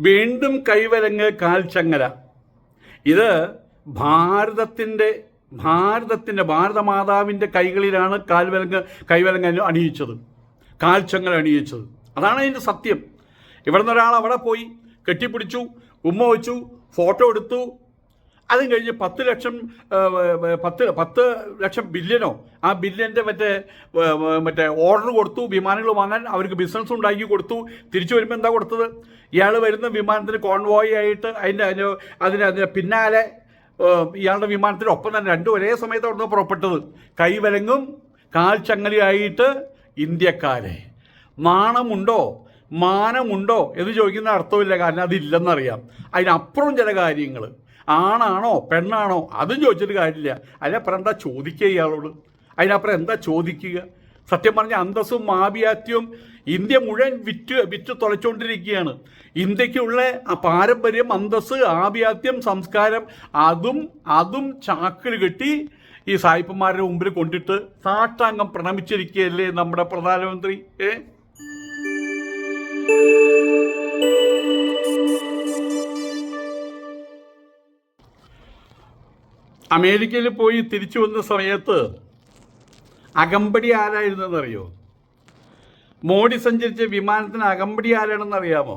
വീണ്ടും കൈവരങ്ങ് കാൽച്ചങ്ങല ഇത് ഭാരതത്തിന്റെ ഭാരതത്തിന്റെ ഭാരതമാതാവിന്റെ കൈകളിലാണ് കാൽവലങ്ങ് കൈവലങ്ങ് അണിയിച്ചത്. കാൽച്ചങ്ങല അണിയിച്ചത്. അതാണ് അതിന്റെ സത്യം. ഇവിടെ നിന്ന് ഒരാൾ അവിടെ പോയി കെട്ടിപ്പിടിച്ചു ഉമ്മ വെച്ചു ഫോട്ടോ എടുത്തു അതും കഴിഞ്ഞ് പത്ത് ലക്ഷം പത്ത് പത്ത് ലക്ഷം ബില്യനോ ആ ബില്യന്റെ മറ്റേ മറ്റേ ഓർഡർ കൊടുത്തു വിമാനങ്ങൾ വാങ്ങാൻ അവർക്ക് ബിസിനസ് ഉണ്ടാക്കി കൊടുത്തു. തിരിച്ചു വരുമ്പോൾ എന്താ കൊടുത്തത്? ഇയാൾ വരുന്ന വിമാനത്തിന് കോൺവോയ് ആയിട്ട് അതിന്റെ അതിന് അതിന് അതിന് പിന്നാലെ ഇയാളുടെ വിമാനത്തിനൊപ്പം തന്നെ രണ്ടും ഒരേ സമയത്ത് അവിടുന്ന് പുറപ്പെട്ടത്. കൈവരങ്ങും കാൽ ചങ്ങലയായിട്ട് ഇന്ത്യക്കാരെ. നാണമുണ്ടോ? മാനമുണ്ടോ? എന്ന് ചോദിക്കുന്ന അർത്ഥമില്ല. കാരണം അതില്ലെന്നറിയാം. അതിനപ്പുറം ചില കാര്യങ്ങൾ ആണാണോ പെണ്ണാണോ? അതും ചോദിച്ചിട്ട് കാര്യമില്ല. അതിനപ്പുറം എന്താ ചോദിക്കുക ഇയാളോട്? അതിനപ്പുറം എന്താ ചോദിക്കുക? സത്യം പറഞ്ഞ അന്തസ്സും മാവിയാത്യവും ഇന്ത്യ മുഴുവൻ വിറ്റ് വിറ്റ് തുളച്ചുകൊണ്ടിരിക്കുകയാണ്. ഇന്ത്യക്കുള്ള പാരമ്പര്യം അന്തസ് ആഭിയാത്യം സംസ്കാരം അതും അതും ചാക്കിൽ കെട്ടി ഈ സായിപ്പന്മാരുടെ മുമ്പിൽ കൊണ്ടിട്ട് സാഷ്ടാംഗം പ്രണമിച്ചിരിക്കുകയല്ലേ നമ്മുടെ പ്രധാനമന്ത്രി ഏ? അമേരിക്കയിൽ പോയി തിരിച്ചു വന്ന സമയത്ത് അകമ്പടി ആരായിരുന്നെന്നറിയോ മോഡി സഞ്ചരിച്ച വിമാനത്തിന് അകമ്പടി ആരാണെന്ന് അറിയാമോ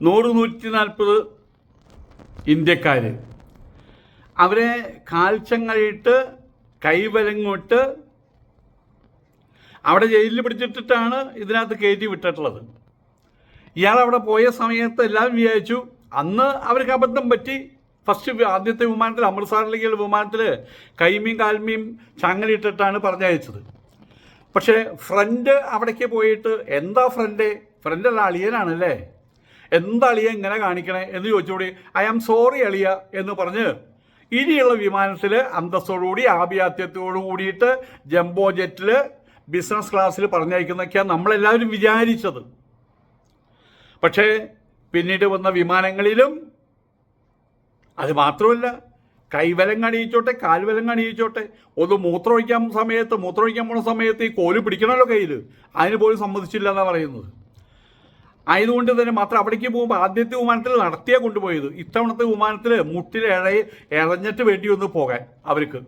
നൂറ് നൂറ്റി നാൽപ്പത് ഇന്ത്യക്കാർ അവരെ കാൽച്ചങ്ങളിട്ട് കൈവരങ്ങോട്ട് അവിടെ ജയിലിൽ പിടിച്ചിട്ടിട്ടാണ് ഇതിനകത്ത് കയറ്റി വിട്ടിട്ടുള്ളത്. ഇയാൾ അവിടെ പോയ സമയത്ത് എല്ലാവരും വിചാരിച്ചു അന്ന് അവർക്ക് അബദ്ധം പറ്റി ഫസ്റ്റ് ആദ്യത്തെ വിമാനത്തിൽ അമൃത്സറിലേക്കുള്ള വിമാനത്തിൽ കൈമീം കാൽമീം ചങ്ങലിട്ടിട്ടാണ് പറഞ്ഞയച്ചത്. പക്ഷേ ഫ്രണ്ട് അവിടേക്ക് പോയിട്ട് എന്താ ഫ്രണ്ട്? ഫ്രണ്ട് അല്ല അളിയനാണല്ലേ? എന്താ അളിയ ഇങ്ങനെ കാണിക്കണേ എന്ന് ചോദിച്ചുകൂടി ഐ ആം സോറി അളിയ എന്ന് പറഞ്ഞ് ഇനിയുള്ള വിമാനത്തിൽ അന്തസ്സോടുകൂടി ആഭിയാത്യത്തോടു കൂടിയിട്ട് ജംബോ ജെറ്റിൽ ബിസിനസ് ക്ലാസ്സിൽ പറഞ്ഞയക്കുന്നൊക്കെയാണ് നമ്മളെല്ലാവരും വിചാരിച്ചത്. പക്ഷേ പിന്നീട് വന്ന വിമാനങ്ങളിലും അത് മാത്രമല്ല കൈവലം കണിയിച്ചോട്ടെ കാൽവലം കണിയിച്ചോട്ടെ ഒന്ന് മൂത്രമൊഴിക്കാൻ സമയത്ത് മൂത്രമൊഴിക്കാൻ പോണ സമയത്ത് ഈ കോൽ പിടിക്കണമല്ലോ കയ്യിൽ അതിന് പോലും സമ്മതിച്ചില്ല എന്നാണ് പറയുന്നത്. ആയതുകൊണ്ട് തന്നെ മാത്രം അവിടേക്ക് പോകുമ്പോൾ ആദ്യത്തെ വിമാനത്തിൽ നടത്തിയാ കൊണ്ടുപോയത്. ഇത്തവണത്തെ വിമാനത്തിൽ മുട്ടിൽ ഇഴയെ ഇഴഞ്ഞിട്ട് വേണ്ടി ഒന്ന് പോകാൻ അവർക്ക്.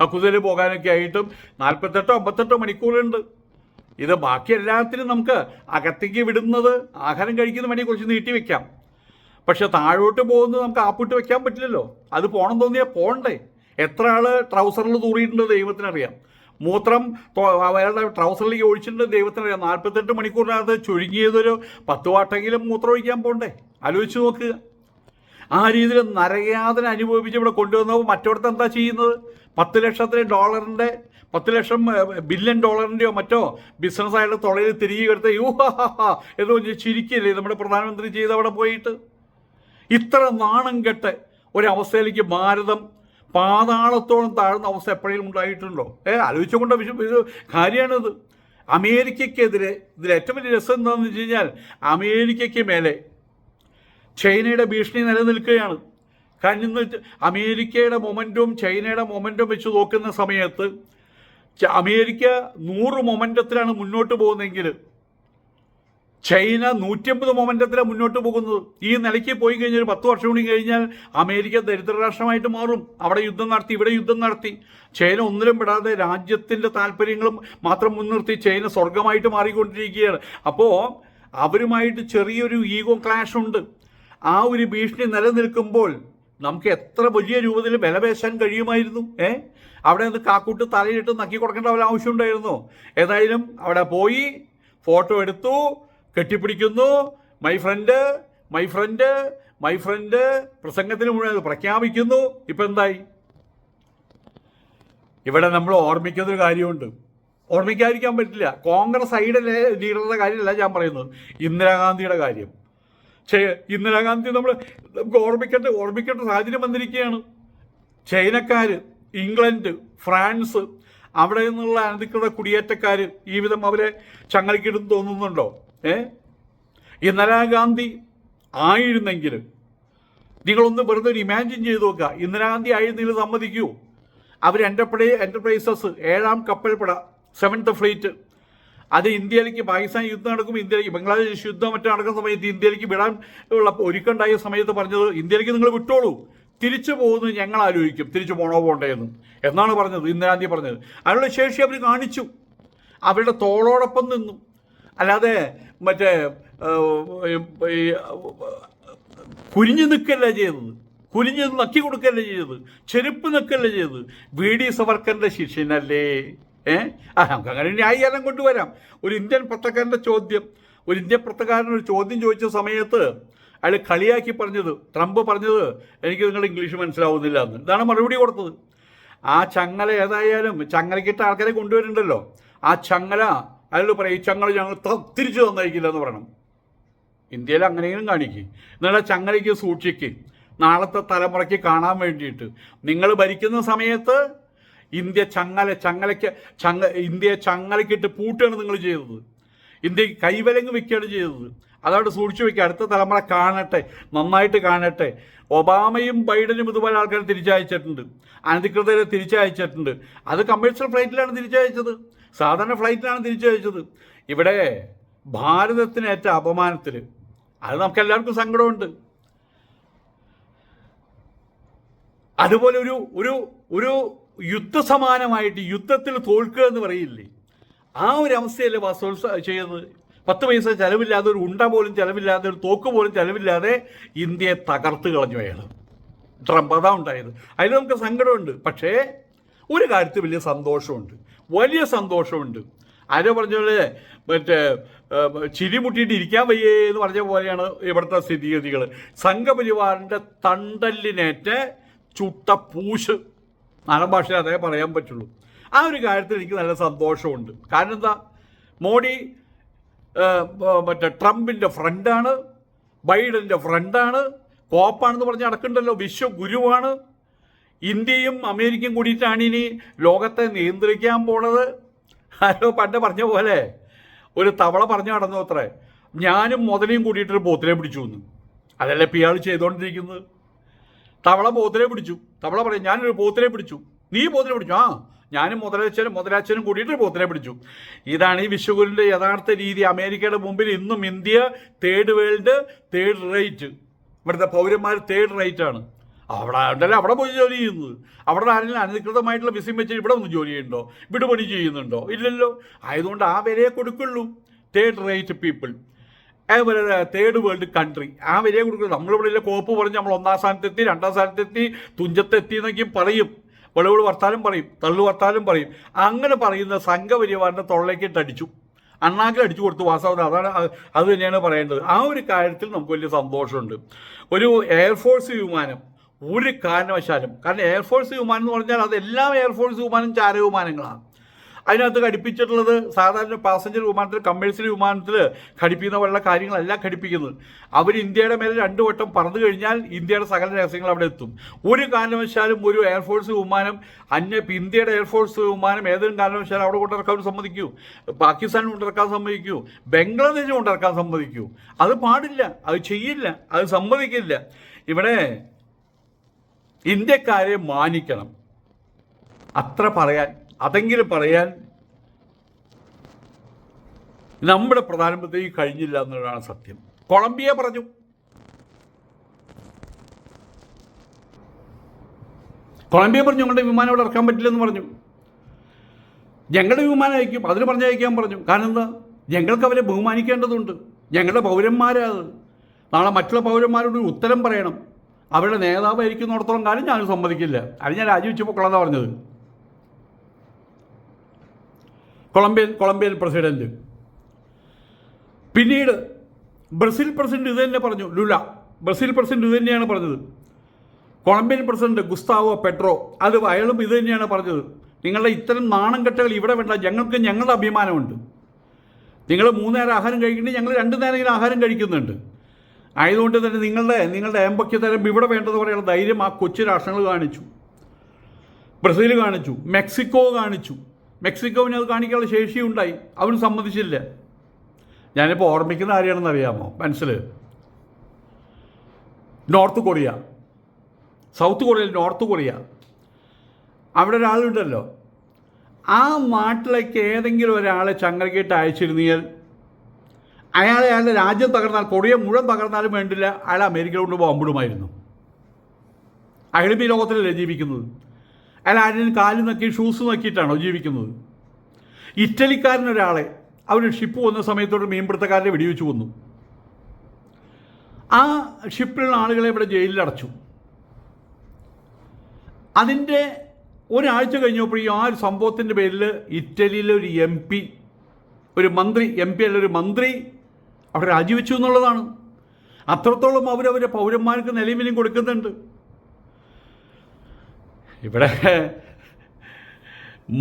കക്കുതയിൽ പോകാനൊക്കെ ആയിട്ടും നാൽപ്പത്തെട്ടോ അമ്പത്തെട്ടോ മണിക്കൂറുണ്ട്. ഇത് ബാക്കി എല്ലാത്തിനും നമുക്ക് അകത്തേക്ക് വിടുന്നത് ആഹാരം കഴിക്കുന്ന മണി കുറച്ച് നീട്ടി വെക്കാം. പക്ഷെ താഴോട്ട് പോകുന്നത് നമുക്ക് ആപ്പിട്ട് വെക്കാൻ പറ്റില്ലല്ലോ. അത് പോകണം തോന്നിയാൽ പോകണ്ടേ എത്ര ആൾ ട്രൗസറിൽ തൂറിയിട്ടുണ്ട് ദൈവത്തിനറിയാം. മൂത്രം അയാളുടെ ട്രൗസറിലേക്ക് ഒഴിച്ചിട്ടുണ്ട് ദൈവത്തിനറിയാം. നാൽപ്പത്തെട്ട് മണിക്കൂറിനകത്ത് ചുരുങ്ങിയതൊരു പത്ത് വാട്ടെങ്കിലും മൂത്രം ഒഴിക്കാൻ പോകണ്ടേ ആലോചിച്ച് നോക്കുക ആ രീതിയിൽ നരകയാതന അനുഭവിച്ച് ഇവിടെ കൊണ്ടുവന്നപ്പോൾ മറ്റോടത്ത് എന്താ ചെയ്യുന്നത്? പത്ത് ലക്ഷത്തിന് ഡോളറിന്റെ പത്ത് ലക്ഷം ബില്യൺ ഡോളറിന്റെയോ മറ്റോ ബിസിനസ്സായിട്ട് തുളയിൽ തിരികെ എടുത്ത് യൂ ഹാ ഹാ ഹാ എന്ന് ചിരിക്കില്ലേ നമ്മുടെ പ്രധാനമന്ത്രി ചെയ്ത് അവിടെ പോയിട്ട്? ഇത്ര നാണം കെട്ട് ഒരവസ്ഥയിലേക്ക് ഭാരതം പാതാളത്തോളം താഴ്ന്ന അവസ്ഥ എപ്പോഴെങ്കിലും ഉണ്ടായിട്ടുണ്ടോ? ഏ ആലോചിച്ചുകൊണ്ട് കാര്യമാണിത്. അമേരിക്കയ്ക്കെതിരെ ഇതിൽ ഏറ്റവും വലിയ രസം എന്താണെന്ന് വെച്ച് കഴിഞ്ഞാൽ അമേരിക്കയ്ക്ക് മേലെ ചൈനയുടെ ഭീഷണി നിലനിൽക്കുകയാണ്. കാരണം ഇന്ന് അമേരിക്കയുടെ മൊമെന്റും ചൈനയുടെ മൊമെന്റും വെച്ച് നോക്കുന്ന സമയത്ത് അമേരിക്ക നൂറ് മൊമെന്റത്തിലാണ് മുന്നോട്ട് പോകുന്നതെങ്കിൽ ചൈന നൂറ്റമ്പത് മൊമെന്റത്തിലെ മുന്നോട്ട് പോകുന്നത്. ഈ നിലയ്ക്ക് പോയി കഴിഞ്ഞാൽ ഒരു പത്ത് വർഷം കൂടി കഴിഞ്ഞാൽ അമേരിക്ക ദരിദ്ര രാഷ്ട്രമായിട്ട് മാറും. അവിടെ യുദ്ധം നടത്തി ഇവിടെ യുദ്ധം നടത്തി. ചൈന ഒന്നിലും പെടാതെ രാജ്യത്തിന്റെ താല്പര്യങ്ങളും മാത്രം മുൻനിർത്തി ചൈന സ്വർഗമായിട്ട് മാറിക്കൊണ്ടിരിക്കുകയാണ്. അപ്പോൾ അവരുമായിട്ട് ചെറിയൊരു ഈഗോ ക്ലാഷ് ഉണ്ട്. ആ ഒരു ഭീഷണി നിലനിൽക്കുമ്പോൾ നമുക്ക് എത്ര വലിയ രൂപത്തിൽ വിലപേശാൻ കഴിയുമായിരുന്നു ഏ? അവിടെ നിന്ന് കാക്കൂട്ട് തലയിട്ട് നക്കി കൊടുക്കേണ്ട ആവശ്യം ഉണ്ടായിരുന്നു? ഏതായാലും അവിടെ പോയി ഫോട്ടോ എടുത്തു കെട്ടിപ്പിടിക്കുന്നു. My friend my friend my friend പ്രസംഗത്തിന് മുഴുവൻ പ്രഖ്യാപിക്കുന്നു. ഇപ്പം എന്തായി? ഇവിടെ നമ്മൾ ഓർമ്മിക്കുന്ന ഒരു കാര്യമുണ്ട്. ഓർമ്മിക്കാതിരിക്കാൻ പറ്റില്ല. കോൺഗ്രസ് സൈഡിലെ ലീഡറുടെ കാര്യമല്ല ഞാൻ പറയുന്നത്. ഇന്ദിരാഗാന്ധിയുടെ കാര്യം. ചെ ഇന്ദിരാഗാന്ധി നമ്മൾ നമുക്ക് ഓർമ്മിക്കേണ്ട ഓർമ്മിക്കേണ്ട സാഹചര്യം വന്നിരിക്കുകയാണ്. ചൈനക്കാർ ഇംഗ്ലണ്ട് ഫ്രാൻസ് അവിടെ നിന്നുള്ള അനധികൃത കുടിയേറ്റക്കാർ ഈ വിധം അവരെ ചങ്ങലക്കിടുന്ന് തോന്നുന്നുണ്ടോ? ഏ? ഇന്ദിരാഗാന്ധി ആയിരുന്നെങ്കിൽ നിങ്ങളൊന്ന് വെറുതെ ഒരു ഇമാജിൻ ചെയ്ത് നോക്കുക. ഇന്ദിരാഗാന്ധി ആയിരുന്നെങ്കിൽ സമ്മതിക്കൂ. അവർ എന്റർപ്രൈ എന്റർപ്രൈസസ് ഏഴാം കപ്പൽപ്പട സെവൻത്ത് ഫ്ലീറ്റ് അത് ഇന്ത്യയിലേക്ക് പാകിസ്ഥാൻ യുദ്ധം നടക്കുമ്പോൾ ഇന്ത്യയിലേക്ക് ബംഗ്ലാദേശ് യുദ്ധം മറ്റും നടക്കുന്ന സമയത്ത് ഇന്ത്യയിലേക്ക് വിടാൻ ഉള്ള ഒരുക്കുണ്ടായ സമയത്ത് പറഞ്ഞത് ഇന്ത്യയിലേക്ക് നിങ്ങൾ വിട്ടോളൂ. തിരിച്ചു പോകുന്നത് ഞങ്ങൾ ആലോചിക്കും. തിരിച്ചു പോണോ പോകണ്ടേന്ന് എന്നാണ് പറഞ്ഞത് ഇന്ദിരാഗാന്ധി പറഞ്ഞത്. അതിനുള്ള ശേഷി അവർ കാണിച്ചു. അവരുടെ തോളോടൊപ്പം നിന്നു. അല്ലാതെ മറ്റേ കുരിഞ്ഞു നിൽക്കല്ല ചെയ്തത്? കുരിഞ്ഞ് നക്കി കൊടുക്കല്ല ചെയ്തത്? ചെരുപ്പ് നിൽക്കല്ല ചെയ്തത്? വി ഡി സവർക്കറിന്റെ ശിഷ്യനല്ലേ? ഏ? ആ നമുക്ക് അങ്ങനെ ന്യായീകരണം കൊണ്ടുവരാം. ഒരു ഇന്ത്യൻ പത്രക്കാരന്റെ ചോദ്യം. ഒരു ഇന്ത്യൻ പത്രക്കാരൻ ഒരു ചോദ്യം ചോദിച്ച സമയത്ത് അയാൾ കളിയാക്കി പറഞ്ഞത് ട്രംപ് പറഞ്ഞത് എനിക്ക് നിങ്ങളുടെ ഇംഗ്ലീഷ് മനസ്സിലാവുന്നില്ല എന്ന്. ഇതാണ് മറുപടി കൊടുത്തത്. ആ ചങ്ങല ഏതായാലും ചങ്ങലക്കിട്ട ആൾക്കാരെ കൊണ്ടുവരുന്നുണ്ടല്ലോ ആ ചങ്ങല അയാൾ പറയും ചങ്ങല ഞങ്ങൾ തിരിച്ചു തന്നയക്കില്ല എന്ന് പറയണം. ഇന്ത്യയിൽ അങ്ങനെയും കാണിക്കും. എന്നാൽ ചങ്ങലയ്ക്ക് സൂക്ഷിക്ക്. നാളത്തെ തലമുറയ്ക്ക് കാണാൻ വേണ്ടിയിട്ട്. നിങ്ങൾ ഭരിക്കുന്ന സമയത്ത് ഇന്ത്യ ചങ്ങല ചങ്ങലയ്ക്ക് ചങ്ങ ഇന്ത്യയെ ചങ്ങലക്കിട്ട് പൂട്ടുകയാണ് നിങ്ങൾ ചെയ്തത്. ഇന്ത്യയ്ക്ക് കൈവലങ്ങ് വെക്കുകയാണ് ചെയ്തത്. അതവിടെ സൂക്ഷിച്ചു വെക്കുക അടുത്ത തലമുറ കാണട്ടെ നന്നായിട്ട് കാണട്ടെ. ഒബാമയും ബൈഡനും ഇതുപോലെ ആൾക്കാരെ തിരിച്ചയച്ചിട്ടുണ്ട്. അനധികൃതരെ തിരിച്ചയച്ചിട്ടുണ്ട്. അത് കമേഴ്ഷ്യൽ ഫ്ലൈറ്റിലാണ് തിരിച്ചയച്ചത്. സാധാരണ ഫ്ലൈറ്റിലാണ് ചോദിച്ചത്. ഇവിടെ ഭാരതത്തിന് ഏറ്റ അപമാനത്തിൽ അത് നമുക്ക് എല്ലാവർക്കും സങ്കടമുണ്ട്. അതുപോലെ ഒരു ഒരു ഒരു യുദ്ധസമാനമായിട്ട് യുദ്ധത്തിൽ തോൽക്കുക എന്ന് പറയില്ലേ? ആ ഒരു അവസ്ഥയല്ലേ വാസ്തവ ചെയ്തത്. പത്ത് പൈസ ചെലവില്ലാതെ ഒരു ഉണ്ട പോലും ചെലവില്ലാതെ ഒരു തോക്ക് പോലും ചിലവില്ലാതെ ഇന്ത്യയെ തകർത്ത് കളഞ്ഞു അയാൾ ട്രംപ് അതാ ഉണ്ടായത്. അതിൽ നമുക്ക് സങ്കടമുണ്ട്. പക്ഷേ ഒരു കാര്യത്തിൽ വലിയ സന്തോഷമുണ്ട്. വലിയ സന്തോഷമുണ്ട്. ആരോ പറഞ്ഞ പോലെ മറ്റേ ചിരിമുട്ടിയിട്ട് ചിരി മുട്ടിയിട്ട് ഇരിക്കാൻ വയ്യേ എന്ന് പറഞ്ഞ പോലെയാണ് ഇവിടുത്തെ സ്ഥിതിഗതികൾ. സംഘപരിവാറിന്റെ തണ്ടല്ലിനേറ്റ ചുട്ട പൂശ് നാടൻ ഭാഷയിൽ അതേ പറയാൻ പറ്റുള്ളൂ. ആ ഒരു കാര്യത്തിൽ എനിക്ക് നല്ല സന്തോഷമുണ്ട്. കാരണം എന്താ? മോഡി മറ്റേ ട്രംപിന്റെ ഫ്രണ്ടാണ് ബൈഡന്റെ ഫ്രണ്ടാണ് കോപ്പാണെന്ന് പറഞ്ഞ് നടക്കുന്നുണ്ടല്ലോ വിശ്വഗുരുവാണ്. ഇന്ത്യയും അമേരിക്കയും കൂടിയിട്ടാണ് ഇനി ലോകത്തെ നിയന്ത്രിക്കാൻ പോണത്. ആരോ പണ്ട് പറഞ്ഞ പോലെ ഒരു തവള പറഞ്ഞു നടന്നു അത്രേ. ഞാനും മുതലയും കൂടിയിട്ടൊരു പോത്തിനെ പിടിച്ചു എന്ന് അതല്ലേ ഇപ്പം ഇയാൾ ചെയ്തുകൊണ്ടിരിക്കുന്നത് തവള പോത്തിനെ പിടിച്ചു. തവള പറയും ഞാനൊരു പോത്തിനെ പിടിച്ചു. നീ പോത്തിനെ പിടിച്ചു? ആ ഞാനും മുതലച്ചനും മുതലാച്ചനും കൂടിയിട്ട് പോത്തിനെ പിടിച്ചു. ഇതാണ് ഈ വിശ്വഗുരുവിന്റെ യഥാർത്ഥ രീതി. അമേരിക്കയുടെ മുമ്പിൽ ഇന്നും India third world third rate ഇവിടുത്തെ പൗരന്മാർ തേർഡ് റേറ്റ് ആണ്. അവിടെ ഉണ്ടല്ലോ അവിടെ പോയി ജോലി ചെയ്യുന്നത്. അവിടെ ആരെങ്കിലും അനധികൃതമായിട്ടുള്ള വിസയും വെച്ച് ഇവിടെ ഒന്ന് ജോലി ചെയ്യുന്നുണ്ടോ? ഇവിടെ പണി ചെയ്യുന്നുണ്ടോ? ഇല്ലല്ലോ. ആയതുകൊണ്ട് ആ വിലയെ കൊടുക്കുള്ളൂ. തേർഡ് റേറ്റ് പീപ്പിൾ അതുപോലെ തേർഡ് വേൾഡ് കൺട്രി ആ വിലയെ കൊടുക്കുള്ളൂ. നമ്മളിവിടെ കോപ്പ് പറഞ്ഞ് നമ്മൾ ഒന്നാം സ്ഥാനത്തെത്തി രണ്ടാം സ്ഥാനത്തെത്തി തുഞ്ചത്തെത്തി എന്നൊക്കെ പറയും. വെളിവുകൾ വർത്താനം പറയും തള്ളു വർത്താനം പറയും. അങ്ങനെ പറയുന്ന സംഘപരിവാറിന്റെ തൊള്ളയ്ക്കിട്ട് അടിച്ചു. അണ്ണാക്കിൽ അടിച്ചു കൊടുത്തു വാസ്തവത്തിൽ അതാണ് അത് അത് തന്നെയാണ് പറയേണ്ടത്. ആ ഒരു കാര്യത്തിൽ നമുക്ക് വലിയ സന്തോഷമുണ്ട്. ഒരു എയർഫോഴ്സ് വിമാനം ഒരു കാരണവശാലും കാരണം എയർഫോഴ്സ് വിമാനം എന്ന് പറഞ്ഞാൽ അതെല്ലാം എയർഫോഴ്സ് വിമാനം ചാര വിമാനങ്ങളാണ്. അതിനകത്ത് ഘടിപ്പിച്ചിട്ടുള്ളത് സാധാരണ പാസഞ്ചർ വിമാനത്തിൽ കമ്മേഴ്സ്യൽ വിമാനത്തിൽ ഘടിപ്പിക്കുന്ന പോലുള്ള കാര്യങ്ങളല്ല ഘടിപ്പിക്കുന്നത്. അവർ ഇന്ത്യയുടെ മേലെ രണ്ടു വട്ടം പറന്നു കഴിഞ്ഞാൽ ഇന്ത്യയുടെ സകല രഹസ്യങ്ങൾ അവിടെ എത്തും. ഒരു കാരണവശാലും ഒരു എയർഫോഴ്സ് വിമാനം അന്യ ഇന്ത്യയുടെ എയർഫോഴ്സ് വിമാനം ഏതെങ്കിലും കാരണവശാലും അവിടെ കൊണ്ടിറക്കാൻ സമ്മതിക്കൂ. പാകിസ്ഥാൻ കൊണ്ടിറക്കാൻ സമ്മതിക്കൂ. ബംഗ്ലാദേശ് കൊണ്ടിറക്കാൻ സമ്മതിക്കൂ. അത് പാടില്ല അത് ചെയ്യില്ല അത് സമ്മതിക്കില്ല. ഇവിടെ ഇന്ത്യക്കാരെ മാനിക്കണം. അത്ര പറയാൻ അതെങ്കിലും പറയാൻ നമ്മുടെ പ്രധാനമന്ത്രി കഴിഞ്ഞില്ല എന്നുള്ളതാണ് സത്യം. കൊളംബിയ പറഞ്ഞു. കൊളംബിയ പറഞ്ഞു ഞങ്ങളുടെ വിമാനം ഇവിടെ ഇറക്കാൻ പറ്റില്ലെന്ന് പറഞ്ഞു. ഞങ്ങളുടെ വിമാനം അയക്കും അതിന് പറഞ്ഞയക്കാൻ പറഞ്ഞു. കാരണം എന്താ? ഞങ്ങൾക്ക് അവരെ ബഹുമാനിക്കേണ്ടതുണ്ട്. ഞങ്ങളുടെ പൗരന്മാരത് നാളെ മറ്റുള്ള പൗരന്മാരോട് ഉത്തരം പറയണം. അവരുടെ നേതാവായിരിക്കുന്നിടത്തോളം കാലം ഞാൻ സമ്മതിക്കില്ല. അത് ഞാൻ രാജിവെച്ചപ്പോൾ കൊള്ളാന്നാ പറഞ്ഞത്. Colombian Colombian president. പിന്നീട് ബ്രസീൽ പ്രസിഡന്റ് ഇത് തന്നെ പറഞ്ഞു ലുല. ബ്രസീൽ പ്രസിഡന്റ് ഇത് തന്നെയാണ് പറഞ്ഞത്. കൊളംബിയൻ പ്രസിഡന്റ് ഗുസ്താവോ പെട്രോ അത് അയാളും ഇത് തന്നെയാണ് പറഞ്ഞത്. നിങ്ങളുടെ ഇത്തരം നാണം കെട്ടകൾ ഇവിടെ വേണ്ട ഞങ്ങൾക്ക് ഞങ്ങളുടെ അഭിമാനമുണ്ട്. നിങ്ങൾ മൂന്ന് നേരം ആഹാരം കഴിക്കുന്നുണ്ട് ഞങ്ങൾ രണ്ട് നേരം ആഹാരം കഴിക്കുന്നുണ്ട്. ആയതുകൊണ്ട് തന്നെ നിങ്ങളുടെ നിങ്ങളുടെ ഏമ്പക്യതരം ഇവിടെ വേണ്ടത് പോലെയുള്ള ധൈര്യം ആ കൊച്ചു രാഷ്ട്രങ്ങൾ കാണിച്ചു. ബ്രസീൽ കാണിച്ചു മെക്സിക്കോ കാണിച്ചു. മെക്സിക്കോവിന് അത് കാണിക്കാനുള്ള ശേഷിയുണ്ടായി അവന് സമ്മതിച്ചില്ല. ഞാനിപ്പോൾ ഓർമ്മിക്കുന്ന ആരെയാണെന്ന് അറിയാമോ? മനസ്സിൽ നോർത്ത് കൊറിയ. സൗത്ത് കൊറിയയിൽ നോർത്ത് കൊറിയ. അവിടെ ഒരാളുണ്ടല്ലോ. ആ നാട്ടിലേക്ക് ഏതെങ്കിലും ഒരാളെ ചങ്ങലക്കേട്ട് അയച്ചിരുന്നെങ്കിൽ അയാളെ അയാളുടെ രാജ്യം തകർന്നാൽ കൊറിയ മുഴുവൻ തകർന്നാലും വേണ്ടില്ല. അയാൾ അമേരിക്കയിൽ കൊണ്ട് ബോംബിടുമായിരുന്നു അയാളും ഈ ലോകത്തിലല്ലേ ജീവിക്കുന്നത്? അയാൾ ആരും കാൽ നക്കി ഷൂസ് നോക്കിയിട്ടാണോ ജീവിക്കുന്നത്? ഇറ്റലിക്കാരനൊരാളെ അവർ ഷിപ്പ് വന്ന സമയത്തോട് മീൻപിടുത്തക്കാരനെ വെടിവെച്ച് വന്നു ആ ഷിപ്പിലുള്ള ആളുകളെ ഇവിടെ ജയിലിൽ അടച്ചു. അതിന്റെ ഒരാഴ്ച കഴിഞ്ഞപ്പോൾ ഈ ആ ഒരു സംഭവത്തിന്റെ പേരിൽ ഇറ്റലിയിലെ ഒരു എം പി ഒരു മന്ത്രി എം പി അല്ല ഒരു മന്ത്രി അവിടെ രാജിവെച്ചു എന്നുള്ളതാണ്. അത്രത്തോളം അവരവരെ പൗരന്മാർക്ക് നിലവിലും കൊടുക്കുന്നുണ്ട്. ഇവിടെ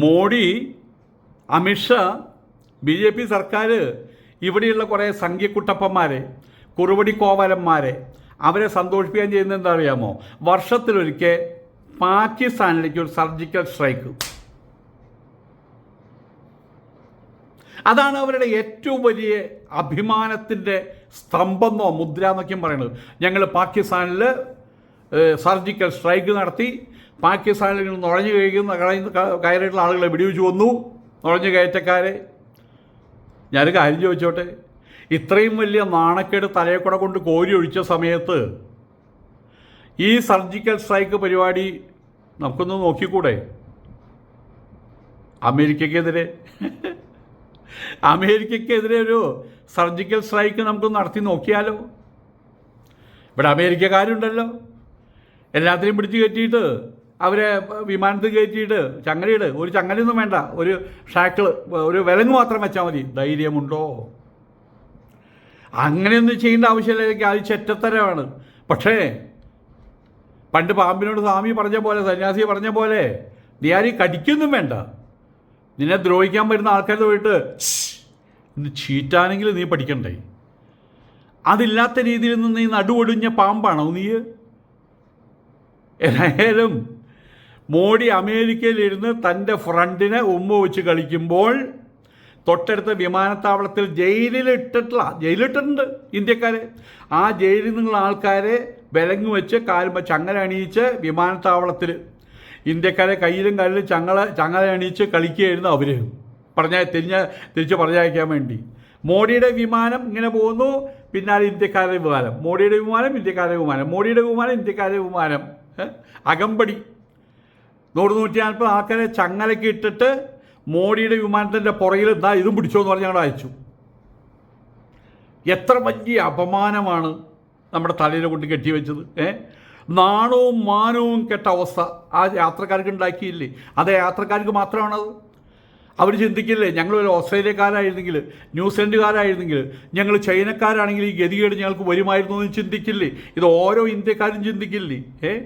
Modi Amit Shah B J P സർക്കാർ ഇവിടെയുള്ള കുറേ സംഖ്യക്കുട്ടപ്പന്മാരെ കുറുവടി കോവലന്മാരെ അവരെ സന്തോഷിപ്പിക്കാൻ ചെയ്യുന്നത് എന്താ അറിയാമോ? വർഷത്തിലൊരിക്കൽ പാകിസ്ഥാനിലേക്ക് ഒരു സർജിക്കൽ സ്ട്രൈക്ക്. അതാണ് അവരുടെ ഏറ്റവും വലിയ അഭിമാനത്തിന്റെ സ്തംഭമെന്നോ മുദ്ര എന്നൊക്കെയും പറയുന്നത്. ഞങ്ങൾ പാകിസ്ഥാനിൽ സർജിക്കൽ സ്ട്രൈക്ക് നടത്തി. പാകിസ്ഥാനിൽ നുഴഞ്ഞു കഴിയുന്ന കയറിയിട്ടുള്ള ആളുകളെ വെടിവെച്ച് വന്നു നുഴഞ്ഞു കയറ്റക്കാരെ. ഞാനൊരു കാര്യം ചോദിച്ചോട്ടെ? ഇത്രയും വലിയ നാണക്കേട് തലയെക്കൂടെ കൊണ്ട് കോരി ഒഴിച്ച സമയത്ത് ഈ സർജിക്കൽ സ്ട്രൈക്ക് പരിപാടി നമുക്കൊന്ന് നോക്കിക്കൂടെ? അമേരിക്കക്കെതിരെ അമേരിക്കക്കെതിരെ ഒരു സർജിക്കൽ സ്ട്രൈക്ക് നമുക്ക് നടത്തി നോക്കിയാലോ? ഇവിടെ അമേരിക്കക്കാരുണ്ടല്ലോ എല്ലാത്തിനെയും പിടിച്ചു കയറ്റിയിട്ട് അവരെ വിമാനത്തിൽ കയറ്റിയിട്ട് ചങ്ങലയിട് ഒരു ചങ്ങലയൊന്നും വേണ്ട ഒരു ഷാക്കിൾ ഒരു വിലങ്ങ് മാത്രം വെച്ചാൽ മതി. ധൈര്യമുണ്ടോ? അങ്ങനെയൊന്നും ചെയ്യേണ്ട ആവശ്യമില്ല. അത് ചെറ്റത്തരമാണ്. പക്ഷേ പണ്ട് പാമ്പിനോട് സ്വാമി പറഞ്ഞ പോലെ സന്യാസി പറഞ്ഞ പോലെ നീ കടിക്കൊന്നും വേണ്ട. നിന്നെ ദ്രോഹിക്കാൻ വരുന്ന ആൾക്കാരുടെ പോയിട്ട് ഇന്ന് ചീറ്റാണെങ്കിൽ നീ പഠിക്കണ്ടേ? അതില്ലാത്ത രീതിയിൽ നിന്ന് നീ നടുവൊടിഞ്ഞ പാമ്പാണോ നീ? ഏതായാലും മോഡി അമേരിക്കയിലിരുന്ന് തന്റെ ഫ്രണ്ടിനെ ഉമ്മ വെച്ച് കളിക്കുമ്പോൾ തൊട്ടടുത്ത വിമാനത്താവളത്തിൽ ജയിലിലിട്ടിട്ടുള്ള ജയിലിട്ടിട്ടുണ്ട് ഇന്ത്യക്കാരെ. ആ ജയിലിൽ നിന്നുള്ള ആൾക്കാരെ വിലങ്ങ് വെച്ച് കാലുമ്പ ചങ്ങല അണിയിച്ച് വിമാനത്താവളത്തിൽ ഇന്ത്യക്കാരെ കയ്യിലും കാലിലും ചങ്ങള ചങ്ങല അണിയിച്ച് കളിക്കുകയായിരുന്നു അവർ പറഞ്ഞ തിരിഞ്ഞ തിരിച്ച് പറഞ്ഞയക്കാൻ വേണ്ടി. മോഡിയുടെ വിമാനം ഇങ്ങനെ പോകുന്നു പിന്നാലെ ഇന്ത്യക്കാരുടെ വിമാനം. മോഡിയുടെ വിമാനം ഇന്ത്യക്കാരുടെ വിമാനം. മോഡിയുടെ വിമാനം ഇന്ത്യക്കാരുടെ വിമാനം? അകമ്പടി. നൂറ് നൂറ്റി നാൽപ്പത് ആൾക്കാരെ ചങ്ങലയ്ക്ക് ഇട്ടിട്ട് മോഡിയുടെ വിമാനത്തിന്റെ പുറകിൽ എന്താ ഇതും പിടിച്ചോ എന്ന് പറഞ്ഞ് ഞങ്ങൾ അയച്ചു. എത്ര വലിയ അപമാനമാണ് നമ്മുടെ തലയിൽ കൊണ്ട് കെട്ടിവെച്ചത്. ഏ? നാണവും മാനവും കെട്ട അവസ്ഥ ആ യാത്രക്കാർക്ക് ഉണ്ടാക്കിയില്ലേ? അത് യാത്രക്കാർക്ക് മാത്രമാണത്. അവർ ചിന്തിക്കില്ലേ ഞങ്ങൾ ഒരു ഓസ്ട്രേലിയക്കാരായിരുന്നെങ്കിൽ ന്യൂസിലൻഡുകാരായിരുന്നെങ്കിൽ ഞങ്ങൾ ചൈനക്കാരാണെങ്കിൽ ഈ ഗതികേട് ഞങ്ങൾക്ക് വരുമായിരുന്നു എന്ന് ചിന്തിക്കില്ലേ? ഇത് ഓരോ ഇന്ത്യക്കാരും ചിന്തിക്കില്ലേ? ഏ?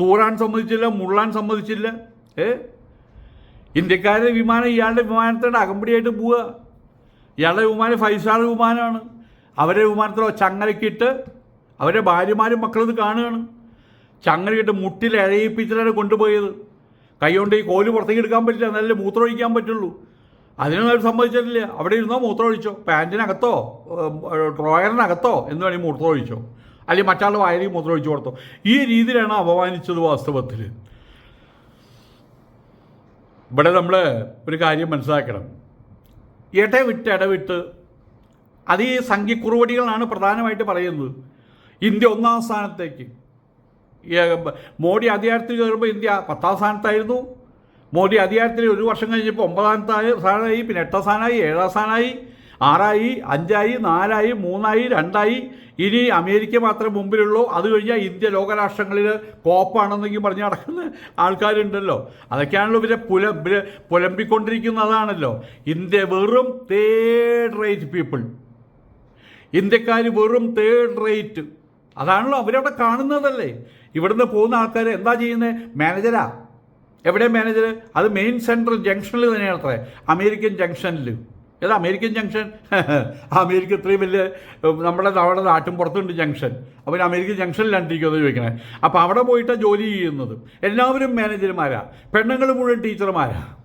തൂറാൻ സമ്മതിച്ചില്ല മുള്ളാൻ സമ്മതിച്ചില്ല ഏ? ഇന്ത്യക്കാരുടെ വിമാനം ഇയാളുടെ വിമാനത്തിന്റെ അകമ്പടിയായിട്ട് പോവുക. ഇയാളുടെ വിമാനം ഫൈവ് സ്റ്റാർ വിമാനമാണ്. അവരുടെ വിമാനത്തിലോ ചങ്ങലക്കിട്ട് അവരുടെ ഭാര്യമാരും മക്കളും ഇത് കാണുകയാണ്. ചങ്ങലക്കിട്ട് മുട്ടിൽ ഇഴയിപ്പിച്ചിട്ടാണ് കൊണ്ടുപോയത്. കൈകൊണ്ട് ഈ കോൽ പുറത്തേക്ക് എടുക്കാൻ പറ്റില്ല മൂത്രം ഒഴിക്കാൻ പറ്റുള്ളൂ. അതിനൊന്നും അവർ സമ്മതിച്ചിട്ടില്ല. അവിടെ ഇരുന്നോ മൂത്രം ഒഴിച്ചോ? പാന്റിനകത്തോ ഡ്രോയറിനകത്തോ എന്ന് വേണമെങ്കിൽ മൂത്രം ഒഴിച്ചോ? അല്ലെങ്കിൽ മറ്റാളുടെ വായിൽ മൂത്രം ഒഴിച്ചു കൊടുത്തോ? ഈ രീതിയിലാണ് അപമാനിച്ചത് വാസ്തവത്തിൽ. ഇവിടെ നമ്മൾ ഒരു കാര്യം മനസ്സിലാക്കണം. ഇടവിട്ട് ഇടവിട്ട് അത് ഈ സംഖ്യക്കുറുവടികളാണ് പ്രധാനമായിട്ട് പറയുന്നത്. ഇന്ത്യ ഒന്നാം സ്ഥാനത്തേക്ക്. മോഡി അധികാരത്തിൽ കയറുമ്പോൾ ഇന്ത്യ പത്താം സ്ഥാനത്തായിരുന്നു. മോദി അധികാരത്തിൽ ഒരു വർഷം കഴിഞ്ഞപ്പോൾ ഒമ്പതാം സ്ഥാനമായി പിന്നെ എട്ടാം സ്ഥാനമായി ഏഴാം സ്ഥാനമായി ആറായി അഞ്ചായി നാലായി മൂന്നായി രണ്ടായി. ഇനി അമേരിക്ക മാത്രമേ മുമ്പിലുള്ളൂ. അത് കഴിഞ്ഞാൽ ഇന്ത്യ ലോകരാഷ്ട്രങ്ങളിൽ കോപ്പാണെന്നെങ്കിൽ പറഞ്ഞ് നടക്കുന്ന ആൾക്കാരുണ്ടല്ലോ. അതൊക്കെയാണല്ലോ ഇവരെ പുല പുലമ്പിക്കൊണ്ടിരിക്കുന്നതാണല്ലോ. ഇന്ത്യ വെറും തേർഡ് റേറ്റ് പീപ്പിൾ ഇന്ത്യക്കാർ വെറും തേർഡ് റേറ്റ് അതാണല്ലോ അവരവിടെ കാണുന്നതല്ലേ. ഇവിടുന്ന് പോകുന്ന ആൾക്കാർ എന്താ ചെയ്യുന്നത് മാനേജരാ. എവിടെ മാനേജർ അത് മെയിൻ സെൻട്രൽ ജംഗ്ഷനിൽ തന്നെയാണ് അത്രേ. അമേരിക്കൻ ജംഗ്ഷനിൽ. ഏതാ അമേരിക്കൻ ജംഗ്ഷൻ? അമേരിക്ക ഇത്രയും വലിയ നമ്മുടെ നമ്മുടെ നാട്ടും പുറത്തുണ്ട് ജംഗ്ഷൻ. അപ്പോൾ അമേരിക്കൻ ജംഗ്ഷനിലാണ്ടിരിക്കുമെന്ന് ചോദിക്കണേ. അപ്പോൾ അവിടെ പോയിട്ടാണ് ജോലി ചെയ്യുന്നത്. എല്ലാവരും മാനേജർമാരാ. പെണ്ണുങ്ങൾ മുഴുവൻ ടീച്ചർമാരാ.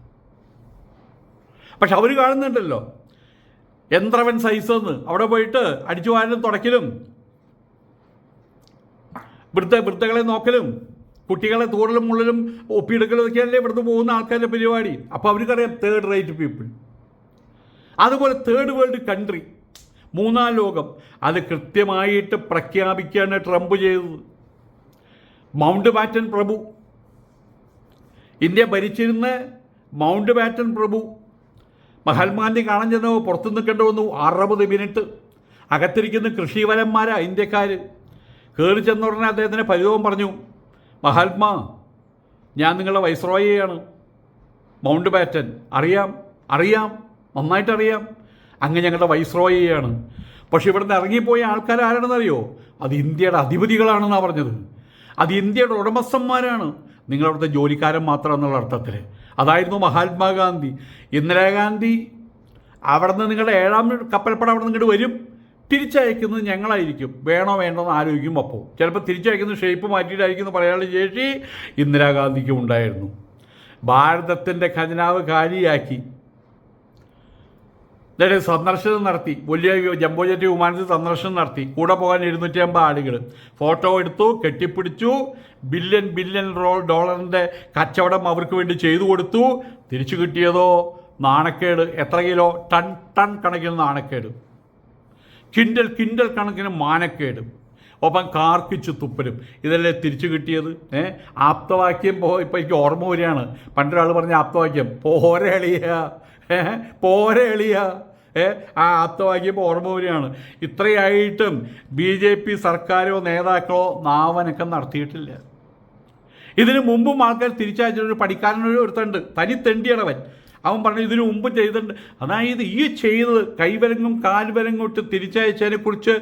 പക്ഷെ അവർ കാണുന്നുണ്ടല്ലോ. യന്ത്രവൻ സൈസ് എന്ന് അവിടെ പോയിട്ട് അടിച്ചു വാരലും തുടക്കലും വൃത്ത വൃദ്ധകളെ നോക്കലും കുട്ടികളെ തൂറലും മുള്ളലും ഒപ്പിയെടുക്കലും ഒക്കെയല്ലേ ഇവിടുന്ന് പോകുന്ന ആൾക്കാരുടെ പരിപാടി. അപ്പോൾ അവർക്കറിയാം തേർഡ് റേറ്റ് പീപ്പിൾ അതുപോലെ തേർഡ് വേൾഡ് കൺട്രി മൂന്നാം ലോകം. അത് കൃത്യമായിട്ട് പ്രഖ്യാപിക്കുകയാണ് ട്രംപ് ചെയ്തത്. മൗണ്ട് ബാറ്റൻ പ്രഭു. ഇന്ത്യ ഭരിച്ചിരുന്ന മൗണ്ട് ബാറ്റൻ പ്രഭു. മഹാത്മാഗാന്ധി കാണാൻ ചെന്നോ പുറത്തു നിൽക്കേണ്ടി വന്നു അറുപത് മിനിറ്റ് അകത്തിരിക്കുന്ന കൃഷിവലന്മാരാണ് ഇന്ത്യക്കാർ കയറി ചെന്ന ഉടനെ അദ്ദേഹത്തിന് പരിതവും പറഞ്ഞു മഹാത്മാ ഞാൻ നിങ്ങളുടെ വൈസ്രോയിയാണ്. മൗണ്ട് ബാറ്റൻ അറിയാം അറിയാം നന്നായിട്ടറിയാം. അങ്ങ് ഞങ്ങളുടെ വൈസ്രോയിയാണ്. പക്ഷെ ഇവിടുന്ന് ഇറങ്ങിപ്പോയ ആൾക്കാർ ആരാണെന്നറിയോ? അത് ഇന്ത്യയുടെ അധിപതികളാണെന്നാണ് പറഞ്ഞത്. അത് ഇന്ത്യയുടെ ഉടമസ്ഥന്മാരാണ്. നിങ്ങളവിടുത്തെ ജോലിക്കാരൻ മാത്രം എന്നുള്ള അർത്ഥത്തിൽ അതായിരുന്നു മഹാത്മാഗാന്ധി. ഇന്ദിരാഗാന്ധി അവിടെ നിന്ന് നിങ്ങളുടെ ഏഴാം കപ്പൽപ്പട അവിടെ നിന്ന് ഇങ്ങോട്ട് വരും. തിരിച്ചയക്കുന്നത് ഞങ്ങളായിരിക്കും. വേണോ വേണ്ടോ എന്ന് ആലോചിക്കും അപ്പോൾ ചിലപ്പോൾ തിരിച്ചയക്കുന്ന ഷേപ്പ് മാറ്റിയിട്ടായിരിക്കും എന്ന് പറയാനുള്ള ശേഷി ഇന്ദിരാഗാന്ധിക്കും ഉണ്ടായിരുന്നു. ഭാരതത്തിന്റെ ഖജനാവ് കാലിയാക്കി എന്നിട്ട് സന്ദർശനം നടത്തി. വലിയ ജംബോ ജെറ്റ് വിമാനത്തിൽ സന്ദർശനം നടത്തി. കൂടെ പോകാൻ എഴുന്നൂറ്റി അമ്പത് ആളുകൾ ഫോട്ടോ എടുത്തു കെട്ടിപ്പിടിച്ചു. ബില്യൺ ബില്യൺ റോ ഡോളറിന്റെ കച്ചവടം അവർക്ക് വേണ്ടി ചെയ്തു കൊടുത്തു. തിരിച്ചു കിട്ടിയതോ? നാണക്കേട്. എത്ര കിലോ? ടൺ ടൺ കണക്കിന് നാണക്കേട്. കിൻഡൽ കിൻഡൽ കണക്കിന് മാനക്കേടും. ഒപ്പം കാർക്കിച്ചു തുപ്പലും. ഇതല്ലേ തിരിച്ചു കിട്ടിയത്? ഏ? ആപ്തവാക്യം പോ ഇപ്പം എനിക്ക് ഓർമ്മ വരികയാണ്. പണ്ടൊരാൾ പറഞ്ഞ ആപ്തവാക്യം പോരെ എളിയ ഏ? പോരെ എളിയ. ആ ആപ്തവാക്യം ഓർമ്മ വരികയാണ്. ഇത്രയായിട്ടും ബി ജെ പി സർക്കാരോ നേതാക്കളോ നാവനക്കം നടത്തിയിട്ടില്ല. ഇതിനു മുമ്പും ആൾക്കാർ തിരിച്ചയച്ചൊരു പഠിക്കാരനൊരു ഒരുത്തുണ്ട് തനി തെണ്ടിയടവൻ അവൻ പറഞ്ഞു ഇതിനു മുമ്പ് ചെയ്തിട്ടുണ്ട്. അതായത് ഈ ചെയ്തത് കൈവരങ്ങും കാൽവരങ്ങും ഇട്ട് തിരിച്ചയച്ചതിനെ കുറിച്ച്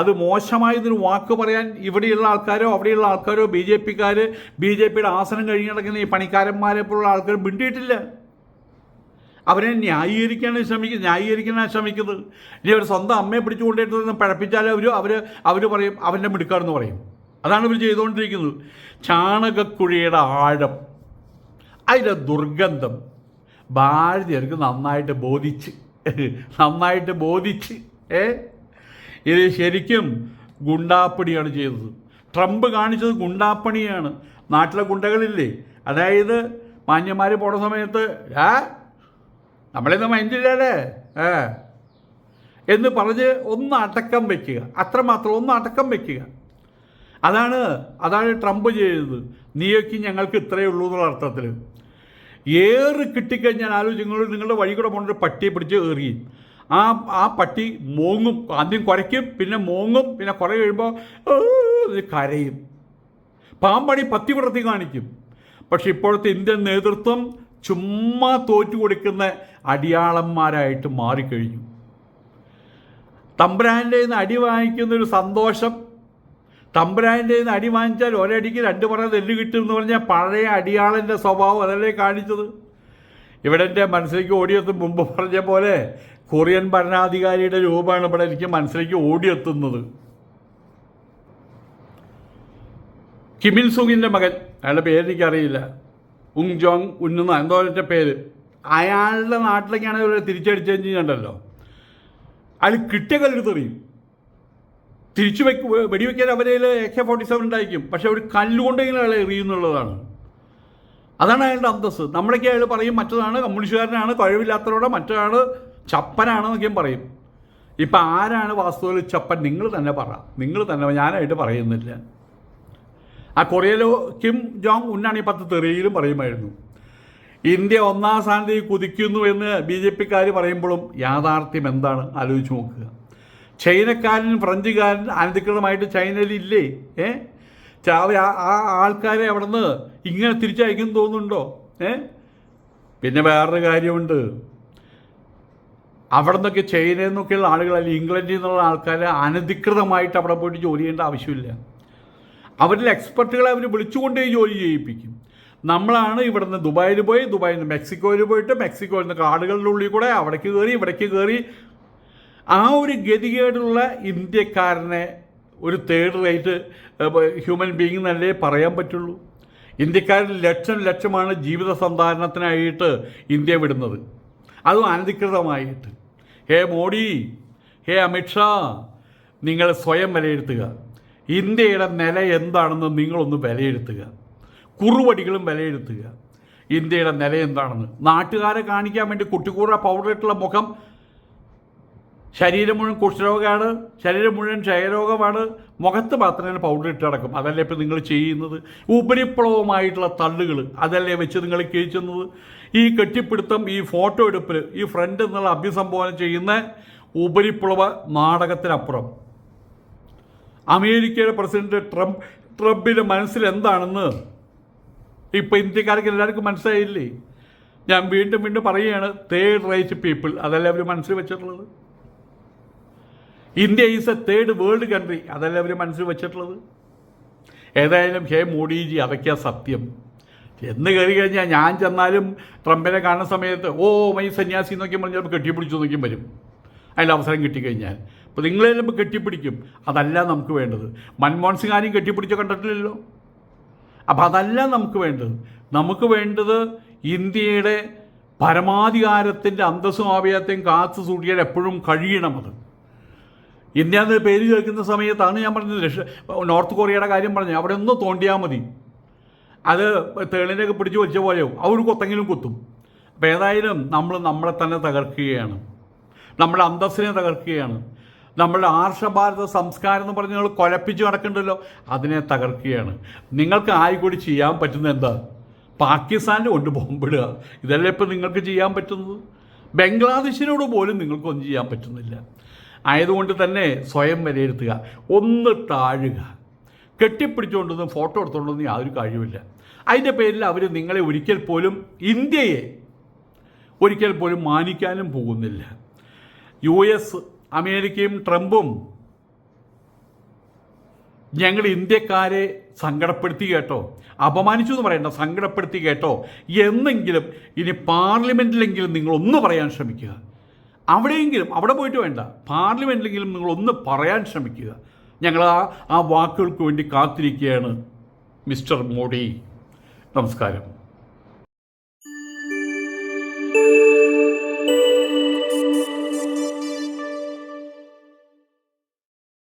അത് മോശമായതൊരു വാക്ക് പറയാൻ ഇവിടെയുള്ള ആൾക്കാരോ അവിടെയുള്ള ആൾക്കാരോ ബി ജെ പിക്കാർ ബി ജെ പിയുടെ ആസനം കഴിഞ്ഞ് നടക്കുന്ന ഈ പണിക്കാരന്മാരെ പോലുള്ള ആൾക്കാർ മിണ്ടിയിട്ടില്ല. അവരെ ന്യായീകരിക്കാനാണ് ശ്രമിക്കുന്നത് ന്യായീകരിക്കാനാണ് ശ്രമിക്കുന്നത്. ഇനി അവർ സ്വന്തം അമ്മയെ പിടിച്ചു കൊണ്ടിട്ട് പഴപ്പിച്ചാൽ അവർ അവർ അവർ പറയും അവന്റെ മിടുക്കാടെന്ന് പറയും. അതാണ് ഇവർ ചെയ്തുകൊണ്ടിരിക്കുന്നത്. ചാണകക്കുഴിയുടെ ആഴം അതിന്റെ ദുർഗന്ധം ഭാരതീയർക്ക് നന്നായിട്ട് ബോധിച്ച്. നന്നായിട്ട് ബോധിച്ച്. ഏ? ഇത് ശരിക്കും ഗുണ്ടാപ്പണിയാണ് ചെയ്തത്. ട്രംപ് കാണിച്ചത് ഗുണ്ടാപ്പണിയാണ്. നാട്ടിലെ ഗുണ്ടകളില്ലേ? അതായത് മാന്യന്മാർ പോണ സമയത്ത് ആ? നമ്മളിന്ന് മൈൻഡില്ലല്ലേ ഏ എന്ന് പറഞ്ഞ് ഒന്ന് അടക്കം വയ്ക്കുക അത്രമാത്രം ഒന്ന് അടക്കം വയ്ക്കുക അതാണ് അതാണ് ട്രംപ് ചെയ്തത്. നീയൊക്കെ ഞങ്ങൾക്ക് ഇത്രയേ ഉള്ളൂ എന്നുള്ള അർത്ഥത്തിൽ ഏറ് കിട്ടിക്കഴിഞ്ഞാൽ ആലോചിച്ച് നിങ്ങൾ നിങ്ങളുടെ വഴി കൂടെ ഒരു പട്ടിയെ പിടിച്ച് ഏറി ആ ആ പട്ടി മോങ്ങും. ആദ്യം കുരയ്ക്കും പിന്നെ മോങ്ങും പിന്നെ കുറേ കഴിയുമ്പോൾ കരയും. പാമ്പണി പത്തി വിടർത്തി കാണിക്കും. പക്ഷെ ഇപ്പോഴത്തെ ഇന്ത്യൻ നേതൃത്വം ചുമ്മാ തോറ്റു കൊടുക്കുന്ന അടിയാളന്മാരായിട്ട് മാറിക്കഴിഞ്ഞു. തമ്പുരാന്റെ അടി വാങ്ങിക്കുന്ന ഒരു സന്തോഷം തമ്പുരാന്റെ നിന്ന് അടി വാങ്ങിച്ചാൽ ഒരടിക്ക് രണ്ട് പറ നെല്ല് കിട്ടും എന്ന് പറഞ്ഞാൽ പഴയ അടിയാളന്റെ സ്വഭാവം അതല്ലേ കാണിച്ചത്? ഇവിടെ എന്റെ മനസ്സിലേക്ക് ഓടിയെത്തും മുമ്പ് പറഞ്ഞ പോലെ കൊറിയൻ ഭരണാധികാരിയുടെ രൂപമാണ് ഇവിടെ എനിക്ക് മനസ്സിലേക്ക് ഓടിയെത്തുന്നത്. കിമിൻ സുങ്ങിന്റെ മകൻ അയാളുടെ പേര് എനിക്കറിയില്ല. ഉങ് ജോങ് ഉന്നുന്ന എന്തോ എന്റെ പേര്. അയാളുടെ നാട്ടിലേക്കാണ് ഇവർ തിരിച്ചടിച്ചു കണ്ടല്ലോ. അയാൾ കിട്ടിയ കല്ലെടുത്തെറിയും. തിരിച്ചു വെക്ക് വെടിവെക്കാൻ അവരെ എ കെ ഫോർട്ടി സെവൻ ഉണ്ടായിരിക്കും. പക്ഷെ ഒരു ഇങ്ങനെ അയാളെ എറിയുന്നുള്ളതാണ്. അതാണ് അയാളുടെ അന്തസ്സ്. നമ്മളൊക്കെ അയാൾ പറയും മറ്റതാണ് കമ്മ്യൂണിസ്റ്റുകാരനാണ് കഴിവില്ലാത്തവരോടെ മറ്റൊരാൾ ചപ്പനാണെന്നൊക്കെയും പറയും. ഇപ്പം ആരാണ് വാസ്തവത്തിൽ ചപ്പൻ? നിങ്ങൾ തന്നെ പറ. നിങ്ങൾ തന്നെ ഞാനായിട്ട് പറയുന്നില്ല. ആ കൊറിയയിലോ കിം ജോങ് ഉന്നാണ് ഈ പത്ത് തെറിയിലും പറയുമായിരുന്നു. ഇന്ത്യ ഒന്നാം സ്ഥാനത്തേക്ക് കുതിക്കുന്നു എന്ന് ബി ജെ പിക്കാർ പറയുമ്പോഴും യാഥാർത്ഥ്യം എന്താണ്? ആലോചിച്ച് നോക്കുക. ചൈനക്കാരൻ ഫ്രഞ്ചുകാരൻ അനധികൃതമായിട്ട് ചൈനയിൽ ഇല്ലേ ഏ? ചാവ ആ ആൾക്കാരെ അവിടെ നിന്ന് ഇങ്ങനെ തിരിച്ചയക്കും തോന്നുന്നുണ്ടോ? ഏ? പിന്നെ വേറൊരു കാര്യമുണ്ട്. അവിടെ നിന്നൊക്കെ ചൈനയിൽ നിന്നൊക്കെയുള്ള ആളുകൾ അല്ലെങ്കിൽ ഇംഗ്ലണ്ടിൽ നിന്നുള്ള ആൾക്കാരെ അനധികൃതമായിട്ട് അവിടെ പോയിട്ട് ജോലി ചെയ്യേണ്ട ആവശ്യമില്ല. അവരിൽ എക്സ്പെർട്ടുകളെ അവർ വിളിച്ചുകൊണ്ടേ ജോലി ചെയ്യിപ്പിക്കും. നമ്മളാണ് ഇവിടുന്ന് ദുബായിൽ പോയി ദുബായിൽ നിന്ന് മെക്സിക്കോയിൽ പോയിട്ട് മെക്സിക്കോയിൽ നിന്ന് കാടുകളുടെ ഉള്ളിൽ കൂടെ അവിടേക്ക് കയറി ഇവിടേക്ക് കയറി ആ ഒരു ഗതികേടുള്ള ഇന്ത്യക്കാരനെ ഒരു തേർഡ് റേറ്റ് ഹ്യൂമൻ ബീങ് എന്നല്ലേ പറയാൻ പറ്റുള്ളൂ. ഇന്ത്യക്കാരിൽ ലക്ഷം ലക്ഷമാണ് ജീവിത സന്ധാരണത്തിനായിട്ട് ഇന്ത്യ വിടുന്നത്. അതും അനധികൃതമായിട്ട്. ഹേ മോഡി ഹേ അമിത്ഷാ നിങ്ങൾ സ്വയം വിലയിരുത്തുക. ഇന്ത്യയുടെ നില എന്താണെന്ന് നിങ്ങളൊന്ന് വിലയിരുത്തുക. കുറുവടികളും വിലയിരുത്തുക. ഇന്ത്യയുടെ നില എന്താണെന്ന്. നാട്ടുകാരെ കാണിക്കാൻ വേണ്ടി കുട്ടിക്കൂറ പൗഡറിട്ടുള്ള മുഖം ശരീരം മുഴുവൻ കുഷ്ഠരോഗമാണ് ശരീരം മുഴുവൻ ക്ഷയരോഗമാണ്. മുഖത്ത് മാത്രമേ പൗഡർ ഇട്ട് കിടക്കും അതല്ലേ ഇപ്പം നിങ്ങൾ ചെയ്യുന്നത്? ഉപരിപ്ലവമായിട്ടുള്ള തള്ളുകൾ അതല്ലേ വെച്ച് നിങ്ങൾ കഴിച്ചുന്നത്? ഈ കെട്ടിപ്പിടുത്തം ഈ ഫോട്ടോ എടുപ്പിൽ ഈ ഫ്രണ്ട് എന്നുള്ള അഭിസംബോധന ചെയ്യുന്ന ഉപരിപ്ലവ നാടകത്തിനപ്പുറം. അമേരിക്കയുടെ പ്രസിഡന്റ് ട്രംപ് ട്രംപിന്റെ മനസ്സിൽ എന്താണെന്ന് ഇപ്പം ഇന്ത്യക്കാർക്ക് എല്ലാവർക്കും മനസ്സിലായില്ലേ? ഞാൻ വീണ്ടും വീണ്ടും പറയുകയാണ് തേർഡ് റൈറ്റ് പീപ്പിൾ അതല്ലേ അവർ മനസ്സിൽ വെച്ചിട്ടുള്ളത്? India is a third world country അതല്ലേ അവർ മനസ്സിൽ വെച്ചിട്ടുള്ളത്? ഏതായാലും ഹേ മോഡിജി അതൊക്കെയാ സത്യം. എന്ന് കയറി കഴിഞ്ഞാൽ ഞാൻ ചെന്നാലും ട്രംപിനെ കാണുന്ന സമയത്ത് ഓ മൈ സന്യാസി എന്നൊക്കെ പറഞ്ഞാൽ കെട്ടിപ്പിടിച്ചു നോക്കിയും വരും. അതിൽ അവസരം കിട്ടിക്കഴിഞ്ഞാൽ. അപ്പോൾ നിങ്ങളെ ചിലപ്പോൾ കെട്ടിപ്പിടിക്കും. അതല്ല നമുക്ക് വേണ്ടത്. മൻമോഹൻ സിംഗ് ആരും കെട്ടിപ്പിടിച്ചോ കണ്ടിട്ടില്ലല്ലോ? അപ്പം അതല്ല നമുക്ക് വേണ്ടത്. നമുക്ക് വേണ്ടത് ഇന്ത്യയുടെ പരമാധികാരത്തിന്റെ അന്തസ്സും ആവയത്തെയും കാത്തു സൂക്ഷിക്കാൻ എപ്പോഴും കഴിയണം അത്. ഇന്ത്യ എന്ന് പേര് കേൾക്കുന്ന സമയത്താണ് ഞാൻ പറഞ്ഞത്. രക്ഷ നോർത്ത് കൊറിയയുടെ കാര്യം പറഞ്ഞത്. അവിടെ ഒന്ന് തോണ്ടിയാൽ മതി. അത് തേളിനെയൊക്കെ പിടിച്ച് വലിച്ച പോലെയോ അവർ കൊത്തെങ്കിലും കുത്തും. അപ്പോൾ ഏതായാലും നമ്മൾ നമ്മളെ തന്നെ തകർക്കുകയാണ്. നമ്മുടെ അന്തസ്സിനെ തകർക്കുകയാണ്. നമ്മളുടെ ആർഷഭാരത സംസ്കാരം എന്ന് പറഞ്ഞ് നിങ്ങൾ കൊലപ്പിച്ച് നടക്കണ്ടല്ലോ. അതിനെ തകർക്കുകയാണ്. നിങ്ങൾക്ക് ആയിക്കൂടി ചെയ്യാൻ പറ്റുന്നത് എന്താ? പാകിസ്ഥാനിൽ കൊണ്ട് ബോംബിടുക. ഇതല്ലേ ഇപ്പം നിങ്ങൾക്ക് ചെയ്യാൻ പറ്റുന്നത്? ബംഗ്ലാദേശിനോട് പോലും നിങ്ങൾക്കൊന്നും ചെയ്യാൻ പറ്റുന്നില്ല. ആയതുകൊണ്ട് തന്നെ സ്വയം വിലയിരുത്തുക. ഒന്ന് താഴുക. കെട്ടിപ്പിടിച്ചുകൊണ്ടൊന്നും ഫോട്ടോ എടുത്തുകൊണ്ടൊന്നും യാതൊരു കഴിവില്ല അതിന്റെ പേരിൽ അവർ നിങ്ങളെ ഒരിക്കൽ പോലും ഇന്ത്യയെ ഒരിക്കൽ പോലും മാനിക്കാനും പോകുന്നില്ല. യു എസ് അമേരിക്കയും ട്രംപും ഞങ്ങൾ ഇന്ത്യക്കാരെ സങ്കടപ്പെടുത്തി കേട്ടോ. അപമാനിച്ചു എന്ന് പറയണ്ട സങ്കടപ്പെടുത്തി കേട്ടോ. എന്നെങ്കിലും ഇനി പാർലമെന്റിലെങ്കിലും നിങ്ങൾ ഒന്ന് പറയാൻ ശ്രമിക്കുക. അവിടെയെങ്കിലും അവിടെ പോയിട്ട് വേണ്ട. പാർലമെന്റിലെങ്കിലും നിങ്ങൾ ഒന്ന് പറയാൻ ശ്രമിക്കുക. ഞങ്ങൾ ആ ആ വാക്കുകൾക്ക് വേണ്ടി കാത്തിരിക്കുകയാണ് മിസ്റ്റർ മോഡി. നമസ്കാരം.